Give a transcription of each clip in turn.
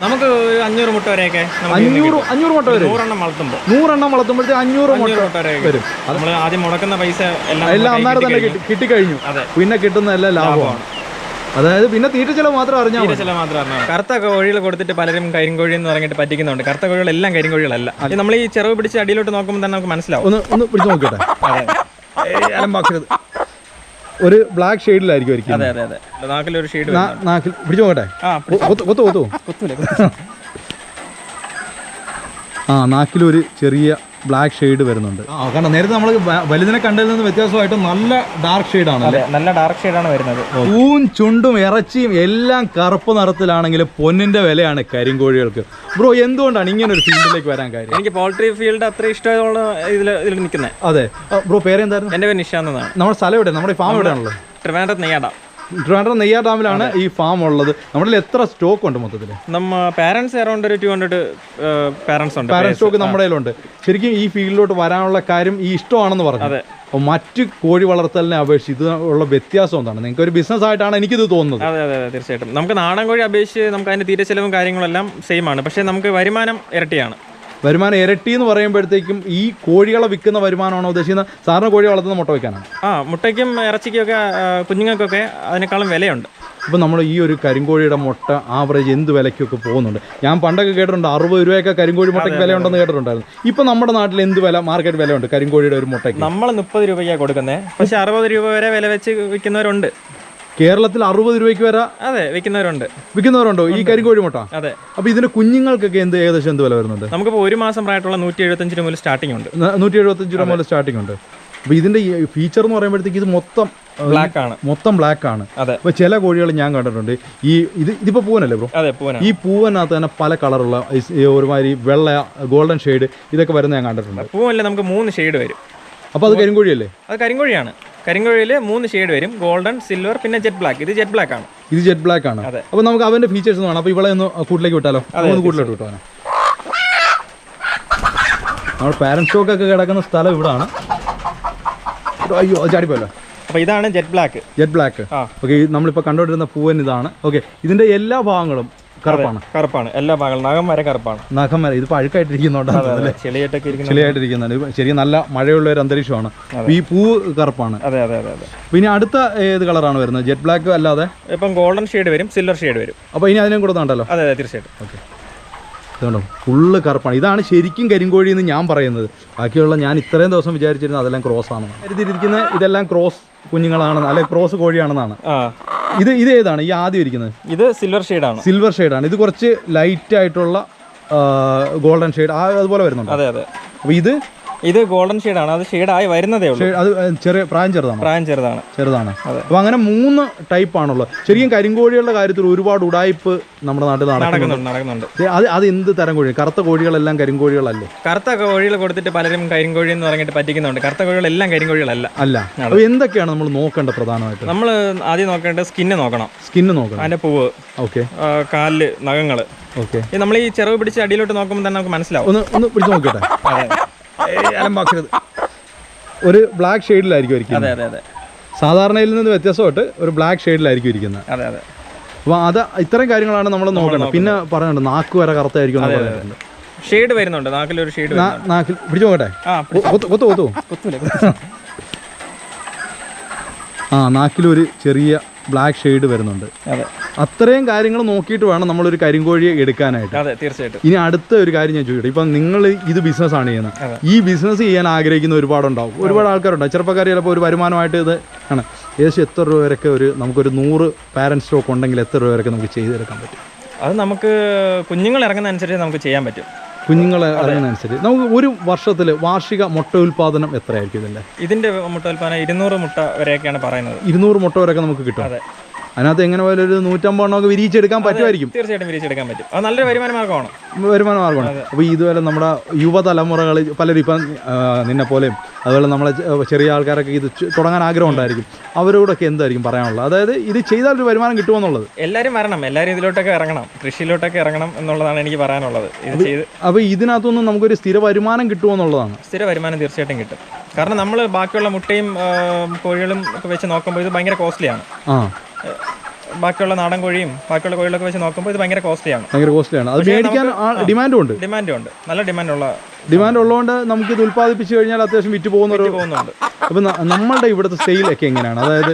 നമുക്ക് അഞ്ഞൂറ് മുട്ട വരെയൊക്കെ അഞ്ഞൂറ് അഞ്ഞൂറ് മുട്ട വരെ. നൂറെണ്ണം വളർത്തുമ്പോൾ നൂറെണ്ണം വളർത്തുമ്പോഴത്തെ അഞ്ഞൂറ് മുട്ട വരെ. വരും നമ്മൾ ആദ്യം മുടക്കുന്ന പൈസ എല്ലാം അന്നേരം തന്നെ കിട്ടി- കിട്ടിക്കഴിഞ്ഞു. അതെ. പിന്നെ കിട്ടുന്ന എല്ലാം ലാഭമാണ്. അതായത് പിന്നെ തീറ്റ ചില മാത്രം അറിഞ്ഞാൽ ചില മാത്രം അറിഞ്ഞാൽ. കറുത്ത കോഴികൾ കൊടുത്തിട്ട് പലരും കരിങ്കോഴി എന്ന് പറഞ്ഞിട്ട് പറ്റിക്കുന്നുണ്ട്. കറുത്ത കോഴികളെല്ലാം കരിങ്കോഴികളല്ല. അത് നമ്മൾ ഈ ചെറുവ് പിടിച്ച് അടിയിലോട്ട് നോക്കുമ്പോൾ തന്നെ നമുക്ക് മനസ്സിലാവും. ഒന്ന് ഒന്ന് പിടിച്ച് നോക്കട്ടെ അതെ. അലമ്പാക്കരുത്. ഒരു ബ്ലാക്ക് ഷെയ്ഡിലായിരിക്കും ഒരിക്കലും. അതെ അതെ അതെ. ഷെയ്ഡ് നാക്കിൽ പിടിച്ചു നോക്കട്ടെ കൊത്തു കൊത്തു ആ നാക്കിലൊരു ചെറിയ ബ്ലാക്ക് ഷെയ്ഡ് വരുന്നുണ്ട്. ആ കാരണം നേരത്തെ നമ്മൾ വലുതിനെ കണ്ടതിൽ നിന്ന് വ്യത്യാസമായിട്ട് നല്ല ഡാർക്ക് ഷെയ്ഡാണ് ആണ് നല്ല ഡാർക്ക് ഷെയ്ഡാണ് വരുന്നത്. പൂവും ചുണ്ടും ഇറച്ചിയും എല്ലാം കറുപ്പ് നിറത്തിലാണെങ്കിൽ പൊന്നിന്റെ വിലയാണ് കരിങ്കോഴികൾക്ക്. ബ്രോ എന്തുകൊണ്ടാണ് ഇങ്ങനെ ഒരു ഫീൽഡിലേക്ക് വരാൻ കാര്യം? എനിക്ക് പോൾട്രി ഫീൽഡ് അത്ര ഇഷ്ടമുള്ള ഇതിൽ ഇതിൽ നിൽക്കുന്നത് അതെ. ബ്രോ പേരെന്തായിരുന്നു? എന്റെ പേര് നിഷാന്നാണ് നമ്മുടെ സ്ഥലം എവിടെ? നമ്മുടെ ഫാം എവിടെയാണല്ലോ ട്രിവാൻഡ്രത്ത് നെയ്യാട. ട്രിവാൻഡ്രം നെയ്യാർ ഡാമിലാണ് ഈ ഫാം ഉള്ളത്. നമ്മളിൽ എത്ര സ്റ്റോക്ക് ഉണ്ട് മൊത്തത്തിൽ നമ്മ പാരൻസ് അറൗണ്ട് ഒരു ടു ഹൺഡ്രഡ് പാരൻസ് ഉണ്ട്. പാരന്റ് സ്റ്റോക്ക് നമ്മുടെ കയ്യിലുണ്ട്. ശരിക്കും ഈ ഫീൽഡിലോട്ട് വരാനുള്ള കാര്യം ഈ ഇഷ്ടമാണെന്ന് പറഞ്ഞു. അതെ. അപ്പോൾ മറ്റ് കോഴി വളർത്തലിനെ അപേക്ഷിച്ച് ഇത് ഉള്ള വ്യത്യാസം എന്താണ്? നിങ്ങൾക്ക് ഒരു ബിസിനസ് ആയിട്ടാണ് എനിക്കിത് തോന്നുന്നത്. അതെ അതെ അതെ തീർച്ചയായിട്ടും. നമുക്ക് നാടൻ കോഴി അപേക്ഷിച്ച് നമുക്ക് അതിന്റെ തീരെ ചെലവും കാര്യങ്ങളെല്ലാം സെയിം ആണ്. പക്ഷേ നമുക്ക് വരുമാനം ഇരട്ടിയാണ്. വരുമാനം ഇരട്ടി എന്ന് പറയുമ്പോഴത്തേക്കും ഈ കോഴികളെ വിൽക്കുന്ന വരുമാനമാണോ ഉദ്ദേശിക്കുന്നത്? സാറിന് കോഴി വളർത്തുന്ന മുട്ട വയ്ക്കാനാണ്? ആ മുട്ടയ്ക്കും ഇറച്ചിക്കൊക്കെ കുഞ്ഞുങ്ങൾക്കൊക്കെ അതിനേക്കാളും വിലയുണ്ട്. അപ്പോൾ നമ്മൾ ഈ ഒരു കരിങ്കോഴിയുടെ മുട്ട ആവറേജ് എന്ത് വിലയ്ക്കൊക്കെ പോകുന്നുണ്ട്? ഞാൻ പണ്ടൊക്കെ കേട്ടിട്ടുണ്ട് അറുപത് രൂപയൊക്കെ കരിങ്കോഴി മുട്ടയ്ക്ക് വിലയുണ്ടെന്ന് കേട്ടിട്ടുണ്ടായിരുന്നു. ഇപ്പോൾ നമ്മുടെ നാട്ടിൽ എന്ത് വില മാർക്കറ്റ് വിലയുണ്ട് കരിങ്കോഴിയുടെ ഒരു മുട്ടയ്ക്ക്? നമ്മൾ മുപ്പത് രൂപയ്ക്കാണ് കൊടുക്കുന്നത് പക്ഷേ അറുപത് രൂപ വരെ വില വെച്ച് വിൽക്കുന്നവരുണ്ട്. കേരളത്തിൽ അറുപത് രൂപയ്ക്ക് വരെ അതെ വിൽക്കുന്നവരുണ്ട്. വിൽക്കുന്നവരുണ്ടോ? ഈ കരിങ്കോഴി മുട്ട? അതെ. അപ്പോൾ ഇതിന്റെ കുഞ്ഞുങ്ങൾക്കൊക്കെ എന്ത് ഏകദേശം എന്ത് വില വരുന്നുണ്ട്? നമുക്കിപ്പോൾ ഒരു മാസം പ്രായമായിട്ടുള്ള നൂറ്റി എഴുപത്തഞ്ച് രൂപ മുതൽ സ്റ്റാർട്ടിംഗ് ഉണ്ട്. നൂറ്റി എഴുപത്തഞ്ച് രൂപ മുതൽ സ്റ്റാർട്ടിംഗ് ഉണ്ട്. അപ്പോൾ ഇതിന്റെ ഫീച്ചർ എന്ന് പറയുമ്പോഴത്തേക്ക് ഇത് മൊത്തം ബ്ലാക്ക് ആണ്. മൊത്തം ബ്ലാക്ക് ആണ്. അതെ. അപ്പോൾ ചില കോഴികൾ ഞാൻ കണ്ടിട്ടുണ്ട്. ഈ ഇത് ഇതിപ്പോൾ പൂവനല്ലേ ബ്രോ അതെ പൂവൻ ഈ പൂവനകത്ത് തന്നെ പല കളറുള്ള ഒരുമാതിരി വെള്ള ഗോൾഡൻ ഷെയ്ഡ് ഇതൊക്കെ വരുന്ന ഞാൻ കണ്ടിട്ടുണ്ട്. പൂവല്ലേ നമുക്ക് മൂന്ന് ഷെയ്ഡ് വരും. അപ്പോൾ അത് കരിങ്കോഴിയല്ലേ? അത് കരിങ്കോഴിയാണ്. കരിങ്കോഴിയിൽ മൂന്ന് ഷെയ്ഡ് വരും. ഗോൾഡൻ സിൽവർ പിന്നെ ജെറ്റ് ബ്ലാക്ക് ഇത് ജെറ്റ് ബ്ലാക്ക് ആണ്. ഇത് ജെറ്റ് ബ്ലാക്ക് ആണ്. അപ്പൊ അപ്പോൾ നമുക്ക് അവന്റെ ഫീച്ചേഴ്സ് വേണം അപ്പോൾ ഇവളെ ഒന്ന് കൂട്ടിലേക്ക് വിട്ടാലോ? കൂട്ടിലോട്ട് വിട്ടോ നമ്മുടെ പാരന്റ് സ്റ്റോക്ക് ഒക്കെ കിടക്കുന്ന സ്ഥലം ഇവിടാണ്. അയ്യോ ചാടിപ്പോലോ അപ്പോൾ ഇതാണ് jet black jet black. Okay നമ്മളിപ്പോൾ കണ്ടുകൊണ്ടിരുന്ന പൂവൻ ഇതാണ്. ഓക്കെ ഇതിന്റെ എല്ലാ ഭാഗങ്ങളും കറുപ്പാണ്. കറുപ്പാണ്. എല്ലാ ഭാഗങ്ങളും. നഖം വരെ കറുപ്പാണ്. നഖം വരെ. ഇത് ഇരിക്കുന്ന ചെളിയായിട്ടിരിക്കുന്നുണ്ട്. ശരിക്കും നല്ല മഴയുള്ള ഒരു അന്തരീക്ഷമാണ്. ഈ പൂ കറുപ്പാണ്. അതെ അതെ അതെ അതെ. പിന്നെ അടുത്ത ഏത് കളറാണ് വരുന്നത്? ജെറ്റ് ബ്ലാക്ക് അല്ലാതെ? ഇപ്പം ഗോൾഡൻ ഷെയ്ഡ് വരും സിൽവർ ഷെയ്ഡ് വരും. അപ്പോൾ ഇനി അതിനും കൂടെ ഉണ്ടല്ലോ അതെ അതെ തീർച്ചയായിട്ടും. ഓക്കെ. ഇതുകൊണ്ടോ ഫുള്ള് കറുപ്പാണ്. ഇതാണ് ശരിക്കും കരിങ്കോഴി എന്ന് ഞാൻ പറയുന്നത്. ബാക്കിയുള്ള ഞാൻ ഇത്രയും ദിവസം വിചാരിച്ചിരുന്നത് അതെല്ലാം ക്രോസ് ആണെന്ന് കരുതിയിരിക്കുന്ന ഇതെല്ലാം ക്രോസ് കുഞ്ഞുങ്ങളാണെന്ന് അല്ലെ ക്രോസ് കോഴിയാണെന്നാണ്. ഇത് ഇത് ഏതാണ്? ഈ ആദ്യം ഇരിക്കുന്നത്? ഇത് സിൽവർ ഷെയ്ഡാണ് സിൽവർ ഷെയ്ഡാണ് ഇത് കുറച്ച് ലൈറ്റ് ആയിട്ടുള്ള ഗോൾഡൻ ഷെയ്ഡ് ആ അതുപോലെ വരുന്നുണ്ട്? അതെ അതെ. അപ്പോൾ ഇത് ഇത് ഗോൾഡൻ ഷെയ്ഡാണ് അത് ഷെയ്ഡായി വരുന്നതേ ഉള്ളൂ. അത് ചെറിയ പ്രായം ചെറുതാണ്? പ്രായം ചെറുതാണ്. ചെറുതാണ്. അപ്പൊ അങ്ങനെ മൂന്ന് ടൈപ്പ് ആണുള്ളത്. ശരിക്കും കരിങ്കോഴികളുടെ കാര്യത്തിൽ ഒരുപാട് ഉടായ്പ് നമ്മുടെ നാട്ടിൽ നടക്കുന്നുണ്ട്. നടക്കുന്നുണ്ട് അത് അത് എന്ത് തരം കോഴി കറുത്ത കോഴികളെല്ലാം കരിങ്കോഴികളല്ലേ? കറുത്ത കോഴികൾ കൊടുത്തിട്ട് പലരും കരിങ്കോഴി എന്ന് പറഞ്ഞിട്ട് പറ്റിക്കുന്നുണ്ട്. കറുത്ത കോഴികളെല്ലാം കരിങ്കോഴികളല്ല. അല്ല. അപ്പോൾ എന്തൊക്കെയാണ് നമ്മൾ നോക്കേണ്ടത് പ്രധാനമായിട്ട്? നമ്മൾ ആദ്യം നോക്കേണ്ടത് സ്കിന്ന് നോക്കണം. സ്കിന്ന് നോക്കണം. അതിന്റെ പൂവ് ഓക്കെ. കാലിൽ നഖങ്ങൾ. ഓക്കെ. നമ്മൾ ഈ ചെറുവ് പിടിച്ച് അടിയിലോട്ട് നോക്കുമ്പോൾ തന്നെ നമുക്ക് മനസ്സിലാവും. ഒന്ന് ഒന്ന് പിടിച്ച് നോക്കട്ടെ അലമ്പാക്കരുത് ഒരു ബ്ലാക്ക് ഷെയ്ഡിലായിരിക്കും ഇരിക്കുന്നത്. അതെ അതെ അതെ. സാധാരണയിൽ നിന്ന് വ്യത്യാസമായിട്ട് ഒരു ബ്ലാക്ക് ഷെയ്ഡിലായിരിക്കും ഇരിക്കുന്നത്. അതെ അതെ. അപ്പോൾ അത് ഇത്തരം കാര്യങ്ങളാണ് നമ്മൾ നോക്കുന്നത് പിന്നെ പറയുന്നുണ്ട് നാക്ക് വരെ കറുത്തായിരിക്കും എന്ന് പറയുന്നുണ്ട് ഷെയ്ഡ് വരുന്നുണ്ട്. നാക്കിലൊരു ഷെയ്ഡ് നാക്കിൽ പിടിച്ചു നോക്കട്ടെ? കൊത്തു കൊത്തു ആ നാക്കിലൊരു ചെറിയ ബ്ലാക്ക് ഷെയ്ഡ് വരുന്നുണ്ട്. അതെ. അത്രയും കാര്യങ്ങൾ നോക്കിയിട്ട് വേണം നമ്മളൊരു കരിങ്കോഴിയെ എടുക്കാനായിട്ട്. അതെ തീർച്ചയായിട്ടും. ഇനി അടുത്ത ഒരു കാര്യം ഞാൻ ചോദിക്കട്ടെ. ഇപ്പം നിങ്ങൾ ഇത് ബിസിനസ് ആണ് ചെയ്യുന്നത്. ഈ ബിസിനസ് ചെയ്യാൻ ആഗ്രഹിക്കുന്ന ഒരുപാട് ഒരുപാടുണ്ടാവും ഒരുപാട് ആൾക്കാരുണ്ടാവും ചെറുപ്പക്കാർ ചിലപ്പോൾ ഒരു വരുമാനമായിട്ട് ഇത് ആണ്. ഏകദേശം എത്ര രൂപ വരെയൊക്കെ ഒരു നമുക്കൊരു നൂറ് പാരന്റ് സ്റ്റോക്ക് ഉണ്ടെങ്കിൽ എത്ര രൂപ വരെയൊക്കെ നമുക്ക് ചെയ്തെടുക്കാൻ പറ്റും? അത് നമുക്ക് കുഞ്ഞുങ്ങൾ ഇറങ്ങുന്ന അനുസരിച്ച് നമുക്ക് ചെയ്യാൻ പറ്റും. കുഞ്ഞുങ്ങളെ അറിയുന്നതനുസരിച്ച്. നമുക്ക് ഒരു വർഷത്തിൽ വാർഷിക മുട്ട ഉൽപ്പാദനം എത്രയായിരിക്കും ഇതിന്റെ ഇതിന്റെ മുട്ട ഉൽപ്പാദനം ഇരുന്നൂറ് മുട്ട വരെയൊക്കെയാണ് പറയുന്നത്. ഇരുന്നൂറ് മുട്ട വരെയൊക്കെ നമുക്ക് കിട്ടും. അതെ. അതിനകത്ത് എങ്ങനെ പോയാലും ഒരു നൂറ്റമ്പതെണ്ണമൊക്കെ വിരിയിച്ചെടുക്കാൻ പറ്റുമായിരിക്കും. തീർച്ചയായിട്ടും വിരിച്ചെടുക്കാൻ പറ്റും. അത് നല്ലൊരു വരുമാന മാർഗമാണ്. വരുമാന മാർഗമാണ്. അപ്പോൾ ഇതുപോലെ നമ്മുടെ യുവതലമുറകൾ പലരും ഇപ്പം നിന്നെ പോലെയും അതുപോലെ നമ്മളെ ചെറിയ ആൾക്കാരൊക്കെ ഇത് തുടങ്ങാൻ ആഗ്രഹം ഉണ്ടായിരിക്കും. അവരോടൊക്കെ എന്തായിരിക്കും പറയാനുള്ളത്? അതായത് ഇത് ചെയ്താൽ ഒരു വരുമാനം കിട്ടുമെന്നുള്ളത് എല്ലാവരും വരണം. എല്ലാവരും ഇതിലോട്ടൊക്കെ ഇറങ്ങണം. കൃഷിയിലോട്ടൊക്കെ ഇറങ്ങണം എന്നുള്ളതാണ് എനിക്ക് പറയാനുള്ളത്. ഇത് ചെയ്ത് അപ്പോൾ ഇതിനകത്തൊന്നും നമുക്കൊരു സ്ഥിര വരുമാനം കിട്ടുമെന്നുള്ളതാണ് സ്ഥിര വരുമാനം തീർച്ചയായിട്ടും കിട്ടും. കാരണം നമ്മൾ ബാക്കിയുള്ള മുട്ടയും കോഴികളും ഒക്കെ വെച്ച് നോക്കുമ്പോൾ ഇത് ഭയങ്കര കോസ്റ്റ്ലിയാണ്. ആ. ബാക്കിയുള്ള നാടൻ കോഴിയും ബാക്കിയുള്ള കോഴികളൊക്കെ വെച്ച് നോക്കുമ്പോൾ ഇത് ഭയങ്കര കോസ്റ്റ്ലിയാണ് ഭയങ്കര കോസ്റ്റ്ലിയാണ് അത് മേടിക്കാൻ ഡിമാൻഡും ഉണ്ട്. ഡിമാൻഡും ഉണ്ട്. നല്ല ഡിമാൻഡുള്ള ഡിമാൻഡ് ഉള്ളതുകൊണ്ട് നമുക്ക് ഇത് ഉൽപ്പാദിപ്പിച്ച് കഴിഞ്ഞാൽ അത്യാവശ്യം വിറ്റ് പോകുന്ന ഒരു പോകുന്നുണ്ട്. അപ്പം നമ്മളുടെ ഇവിടുത്തെ സെയിലൊക്കെ എങ്ങനെയാണ്? അതായത്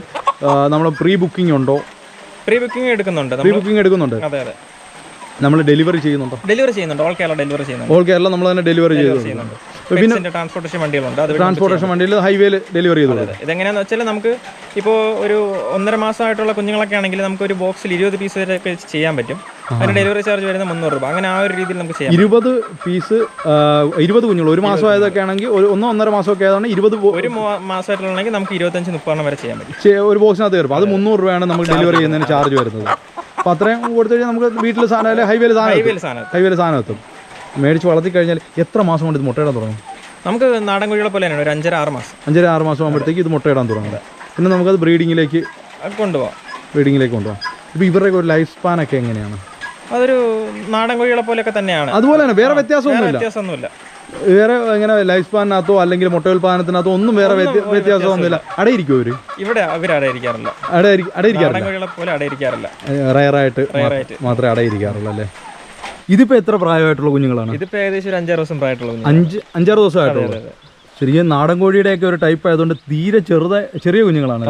നമ്മൾ പ്രീ ബുക്കിംഗ് ഉണ്ടോ? പ്രീ ബുക്കിംഗ് എടുക്കുന്നുണ്ട് പ്രീ ബുക്കിംഗ് എടുക്കുന്നുണ്ട്. അതെ അതെ. നമ്മൾ ഡെലിവറി ചെയ്യുന്നുണ്ടോ? ഡെലിവറി ചെയ്യുന്നുണ്ട്. ഓൾ കേരള ഡെലിവറി ചെയ്യുന്നുണ്ട്. ഓൾ കേരള നമ്മൾ തന്നെ ഡെലിവറി ചെയ്യുന്നുണ്ട്. ട്രാൻസ്പോർട്ടേഷൻ വണ്ടികളുണ്ട്. അത് ട്രാൻസ്പോർട്ടേഷൻ വണ്ടിയിൽ ഹൈവേയിൽ ഡെലിവറി ചെയ്തു. ഇതെങ്ങനെയാണെന്ന് വെച്ചാൽ നമുക്ക് ഇപ്പോൾ ഒരു ഒന്നര മാസമായിട്ടുള്ള കുഞ്ഞുങ്ങളൊക്കെ ആണെങ്കിൽ നമുക്ക് ഒരു ബോക്സിൽ ഇരുപത് പീസ് വരെയൊക്കെ ചെയ്യാൻ പറ്റും. അതിന് ഡെലിവറി ചാർജ് വരുന്നത് മുന്നൂറ് രൂപ. അങ്ങനെ ആ ഒരു രീതിയിൽ നമുക്ക് ചെയ്യാം ഇരുപത് പീസ് ഇരുപത് കുഞ്ഞുങ്ങൾ. ഒരു മാസം ആയതൊക്കെ ആണെങ്കിൽ ഒരു ഒന്നോ ഒന്നര മാസമൊക്കെ ആയതാണ് ഇരുപത് ഒരു മാസമായിട്ടുള്ളതെങ്കിൽ നമുക്ക് ഇരുപത്തഞ്ച് മുപ്പതെണ്ണം വരെ ചെയ്യാൻ പറ്റും. ഒരു ബോക്സിനകത്ത് കയറും. അത് മുന്നൂറ് രൂപയാണ് നമുക്ക് ഡെലിവറി ചെയ്യുന്നതിന് ചാർജ് വരുന്നത്. അപ്പോൾ അത്രയും കൊടുത്തു കഴിഞ്ഞാൽ നമുക്ക് വീട്ടിൽ സാധനം അല്ലെങ്കിൽ ഹൈവേയിൽ സാധനം ഹൈവേയിൽ സാധനം ഹൈവേയിൽ സാധനം എത്തും. മേടിച്ച് വളർത്തി കഴിഞ്ഞാൽ എത്ര മാസം കൊണ്ട് ഇത് മുട്ടയിടാൻ തുടങ്ങും? നമുക്ക് നാടൻ കോഴികളെ പോലെ തന്നെയാണ് ഒരു അഞ്ചര ആറ് മാസം. അഞ്ചര ആറ് മാസം ആകുമ്പോഴത്തേക്ക് ഇത് മുട്ടയിടാൻ തുടങ്ങും. പിന്നെ നമുക്കത് ബ്രീഡിങ്ങിലേക്ക് കൊണ്ടുപോകാം ബ്രീഡിങ്ങിലേക്ക് കൊണ്ടുപോകാം ഇപ്പോൾ ഇവരുടെയൊക്കെ ഒരു ലൈഫ് സ്പാൻ ഒക്കെ എങ്ങനെയാണ്? അതൊരു നാടൻ കോഴികളെ പോലെയൊക്കെ തന്നെയാണ്. അതുപോലെ തന്നെ വേറെ വ്യത്യാസമൊന്നുമില്ല. വ്യത്യാസമൊന്നുമില്ല. വേറെ ഇങ്ങനെ ലൈഫ് സ്പാനിനകത്തോ അല്ലെങ്കിൽ മുട്ട ഉൽപാദനത്തിനകത്തോ ഒന്നും വേറെ വ്യത്യ- വ്യത്യാസമൊന്നുമില്ല. അടയിരിക്കും അവർ ഇവിടെ അവർ അടയിരിക്കാറില്ല അടയിരിക്കും അടയിരിക്കാറില്ല പോലെ അടയിരിക്കാറില്ല റയറായിട്ട് മാത്രമേ അടയിരിക്കാറുള്ളൂ അല്ലേ? ഇതിപ്പോ എത്ര പ്രായമായിട്ടുള്ള കുഞ്ഞുങ്ങളാണ്? ഇതിപ്പോ ഏകദേശം ഒരു അഞ്ചാറ് ദിവസം പ്രായമായിട്ടുള്ള. അഞ്ച് അഞ്ചാറ് ദിവസം ആയിട്ടുള്ളത് ശരിക്കും നാടൻ കോഴിയുടെ ഒക്കെ ഒരു ടൈപ്പ് ആയതുകൊണ്ട് തീരെ ചെറുത ചെറിയ കുഞ്ഞുങ്ങളാണ്.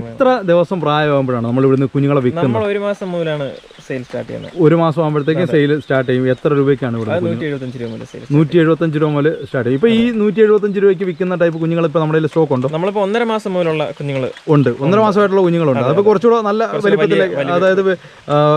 എത്ര ദിവസം പ്രായമാകുമ്പോഴാണ് നമ്മൾ ഇവിടുന്ന് കുഞ്ഞുങ്ങളെ വിൽക്കുന്നത്? ഒരു മാസം മുതലാണ് സെയിൽ സ്റ്റാർട്ട് ചെയ്യുന്നത് ഒരു മാസം ആകുമ്പോഴത്തേക്കും സെയിൽ സ്റ്റാർട്ട് ചെയ്യും. എത്ര രൂപയ്ക്കാണ് ഇവിടെ നൂറ്റി എഴുപത്തഞ്ച് രൂപ മുതൽ സെയിൽ നൂറ്റി എഴുപത്തഞ്ച് രൂപ മുതൽ സ്റ്റാർട്ട് ചെയ്യും. ഇപ്പൊ ഈ നൂറ്റി എഴുപത്തഞ്ച് രൂപയ്ക്ക് വിൽക്കുന്ന ടൈപ്പ് കുഞ്ഞുങ്ങൾ ഇപ്പൊ നമ്മുടെ സ്റ്റോക്ക് ഉണ്ടോ? നമ്മളിപ്പോ ഒന്നര മാസം മുതലുള്ള കുഞ്ഞുങ്ങൾ ഉണ്ട്. ഒന്നര മാസമായിട്ടുള്ള കുഞ്ഞുങ്ങളുണ്ട്. അപ്പോൾ കുറച്ചുകൂടെ നല്ല വലിപ്പത്തിൽ അതായത്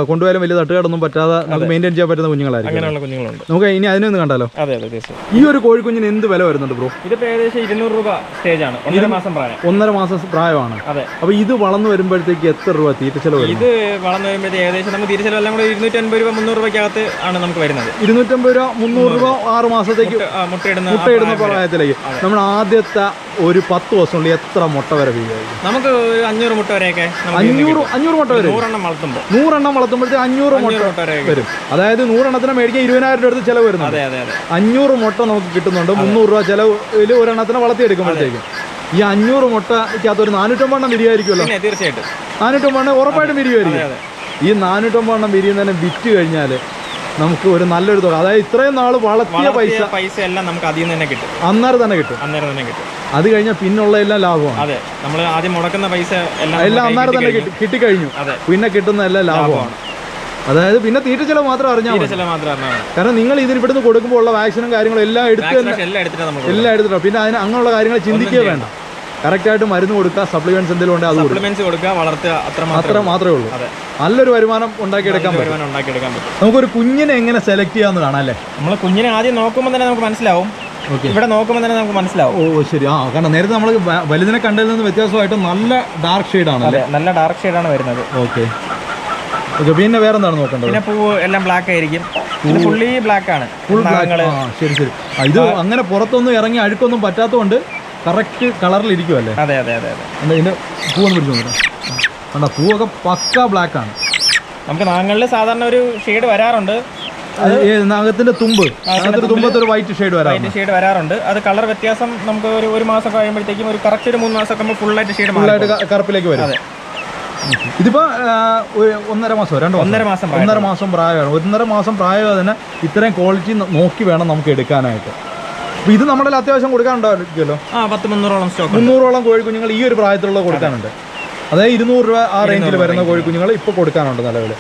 കൊണ്ടുപോയാലും വലിയ തട്ടുകാടൊന്നും പറ്റാതെ നമുക്ക് മെയിന്റെയിൻ ചെയ്യാൻ പറ്റുന്ന കുഞ്ഞുങ്ങളായിരിക്കും അങ്ങനെയുള്ള കുഞ്ഞുങ്ങളുണ്ട്. നമുക്ക് ഇനി അതിനൊന്ന് കണ്ടാലോ? അതെ അതെ തീർച്ചയായും. ഈ ഒരു കോഴിക്കുഞ്ഞിന് എന്ത് വില വരുന്നുണ്ട് ബ്രോ? ഇതിപ്പോ ഏകദേശം ഇരുന്നൂറ് രൂപ സ്റ്റേജ് ആണ്. ഒന്നര മാസം പ്രായം. ഒന്നര മാസം പ്രായമാണ്. അതെ. അപ്പൊ ഇത് വളർന്നു വരുമ്പോഴത്തേക്ക് എത്ര രൂപ തീറ്റ ചെലവ് ഇത് വളർന്നു വരുമ്പോഴത്തേക്ക് ഏകദേശം നമുക്ക് തിരിച്ചെല്ലാം കൂടെ ഇരുന്നൂറ്റി അൻപത് രൂപ മുന്നൂറ് രൂപയ്ക്കകത്ത് ആണ് നമുക്ക് വരുന്നത്. ഇരുന്നൂറ്റമ്പത് രൂപ മുന്നൂറ് രൂപ ആറ് മാസത്തേക്ക് മുട്ടയിടുന്ന പ്രായത്തിലേക്ക്. നമ്മൾ ആദ്യത്തെ ഒരു പത്ത് ദിവസത്തിനുള്ളിൽ എത്ര മുട്ട വരെ വീഴുമായിരിക്കും നമുക്ക് അഞ്ഞൂറ് മുട്ട വരെയൊക്കെ അഞ്ഞൂറ് അഞ്ഞൂറ് മുട്ട വരെ. നൂറെണ്ണം വളർത്തുമ്പോൾ. നൂറെണ്ണം വളർത്തുമ്പോഴത്തേക്ക് അഞ്ഞൂറ് മുട്ട വരെ. അതായത് നൂറെണ്ണത്തിന് മേടിക്കാൻ ഇരുപതിനായിരം രൂപ അടുത്ത് ചെലവ് വരുന്നത് അഞ്ഞൂറ് മുട്ട നമുക്ക് കിട്ടുന്നുണ്ട്. മുന്നൂറ് രൂപ ചെലവിൽ ഒരെണ്ണത്തിന് വളർത്തിയെടുക്കുമ്പോഴത്തേക്കും. ഈ അഞ്ഞൂറ് മുട്ടയ്ക്കകത്ത് ഒരു നാനൂറ്റമ്പതെണ്ണം വിരിയായിരിക്കുമല്ലോ. തീർച്ചയായിട്ടും. നാനൂറ്റമ്പതെണ്ണം ഉറപ്പായിട്ടും വിരിയുമായിരിക്കും. അതെ. ഈ നാനൂറ്റമ്പതെണ്ണം വിരിയുന്നതിനെ വിറ്റ് കഴിഞ്ഞാൽ നമുക്ക് ഒരു നല്ലൊരു തുക. അതായത് ഇത്രയും നാൾ വളർത്തിയ പൈസ പൈസ എല്ലാം നമുക്ക് അതിൽ നിന്ന് തന്നെ കിട്ടും. അന്നേരം തന്നെ കിട്ടും. അന്നേരം തന്നെ കിട്ടും. അത് കഴിഞ്ഞാൽ പിന്നുള്ള എല്ലാം ലാഭമാണ്. അതെ. നമ്മൾ ആദ്യം മുടക്കുന്ന പൈസ എല്ലാം എല്ലാം അന്നേരം തന്നെ കിട്ടി കിട്ടി- കിട്ടിക്കഴിഞ്ഞു. അതെ. പിന്നെ കിട്ടുന്ന എല്ലാം ലാഭമാണ്. അതായത് പിന്നെ തീറ്റ ചില മാത്രം അറിഞ്ഞാൽ കാരണം നിങ്ങൾ ഇതിന് ഇവിടുന്ന് കൊടുക്കുമ്പോൾ ഉള്ള വാക്സിനും കാര്യങ്ങളും എല്ലാം എടുത്ത് എല്ലാം എടുത്തിട്ടാണ് പിന്നെ അതിന് അങ്ങനെയുള്ള കാര്യങ്ങൾ ചിന്തിക്കുക വേണ്ട. കറക്റ്റായിട്ട് മരുന്ന് കൊടുക്കുക സപ്ലിമെന്റ്സ് എന്തെങ്കിലും ഉണ്ടെങ്കിൽ അത് സപ്ലിമെന്റ്സ് കൊടുക്കുക വളർത്തുക അത്ര അത്ര മാത്രം മാത്രമേ ഉള്ളൂ. നല്ലൊരു വരുമാനം ഉണ്ടാക്കിയെടുക്കാൻ പറ്റും. ഉണ്ടാക്കിയെടുക്കാൻ പറ്റും. നമുക്കൊരു കുഞ്ഞിനെ എങ്ങനെ സെലക്ട് ചെയ്യാമെന്ന് കാണാം അല്ലേ? നമ്മൾ കുഞ്ഞിനെ ആദ്യം നോക്കുമ്പോൾ തന്നെ നമുക്ക് മനസ്സിലാവും. ഇവിടെ നോക്കുമ്പോൾ തന്നെ നമുക്ക് മനസ്സിലാവും. ഓ ശരി. ആ കാരണം നേരത്തെ നമ്മൾ വലുതിനെ കണ്ടതിൽ നിന്ന് വ്യത്യാസമായിട്ട് നല്ല ഡാർക്ക് ഷെയ്ഡ് ആണ് അതെ നല്ല ഡാർക്ക് ഷെയ്ഡാണ് വരുന്നത്. ഓക്കെ. ഓക്കെ പിന്നെ വേറെ എന്താണ് നോക്കേണ്ടത്? പിന്നെ പൂവ് എല്ലാം ബ്ലാക്ക് ആയിരിക്കും. ഫുള്ളി ബ്ലാക്ക് ആണ്. ഫുൾ ബ്ലാക്ക് ആ ശരി ശരി. ഇത് അങ്ങനെ പുറത്തൊന്നും ഇറങ്ങി അഴുക്കൊന്നും പറ്റാത്തതുകൊണ്ട് കറക്റ്റ് കളറിൽ ഇരിക്കുമല്ലേ അതെ അതെ അതെ അതെ. എന്താ ഇതിന്റെ പൂവൊന്ന് പിടിച്ചു നോക്കാം കണ്ട പൂവൊക്കെ പക്ക ബ്ലാക്ക് ആണ്. നമുക്ക് നാങ്ങളിൽ സാധാരണ ഒരു ഷെയ്ഡ് വരാറുണ്ട്. നാഗത്തിന്റെ തുമ്പ്. നഖത്തിന്റെ തുമ്പത്ത് ഒരു വൈറ്റ് ഷെയ്ഡ് വരാം വൈറ്റ് ഷെയ്ഡ് വരാറുണ്ട്. അത് കളർ വ്യത്യാസം നമുക്ക് ഒരു ഒരു മാസം കഴിയുമ്പോഴത്തേക്കും ഒരു കറക്റ്റ് ഒരു മൂന്ന് മാസം ഫുൾ ഫുള്ളായിട്ട് ഷെയ്ഡ് ഫുള്ളായിട്ട് ക- കറുപ്പിലേക്ക് വരും. അതെ. ഇതിപ്പോ ഒന്നര മാസം രണ്ടോ ഒന്നര മാസം. ഒന്നര മാസം പ്രായമാണ് ഒന്നര മാസം പ്രായം തന്നെ ഇത്രയും ക്വാളിറ്റി നോക്കി വേണം നമുക്ക് എടുക്കാനായിട്ട്. ഇത് നമ്മുടെ അത്യാവശ്യം കൊടുക്കാനുണ്ടായിരിക്കുമല്ലോ? ആ പത്ത് മുന്നൂറോളം സ്റ്റോക്ക് മുന്നൂറോളം കോഴിക്കുഞ്ഞുങ്ങൾ ഈ ഒരു പ്രായത്തിലുള്ള കൊടുക്കാനുണ്ട്. അതായത് ഇരുന്നൂറ് രൂപ ആ റേഞ്ചിൽ വരുന്ന കോഴിക്കുഞ്ഞുങ്ങൾ ഇപ്പോൾ കൊടുക്കാനുണ്ട് നിലവിൽ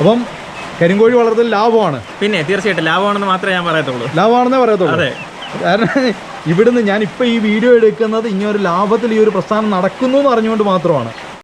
അപ്പം കരിങ്കോഴി വളർത്തൽ ലാഭമാണ്. പിന്നെ തീർച്ചയായിട്ടും ലാഭമാണെന്ന് മാത്രമേ ഞാൻ പറയത്തുള്ളൂ. ലാഭമാണെന്നേ പറയത്തുള്ളൂ. അതെ. കാരണം ഇവിടുന്ന് ഞാൻ ഇപ്പൊ ഈ വീഡിയോ എടുക്കുന്നത് ഇനി ഒരു ലാഭത്തിൽ ഈ ഒരു പ്രസ്ഥാനം നടക്കുന്നു എന്ന് അറിഞ്ഞുകൊണ്ട് മാത്രമാണ്.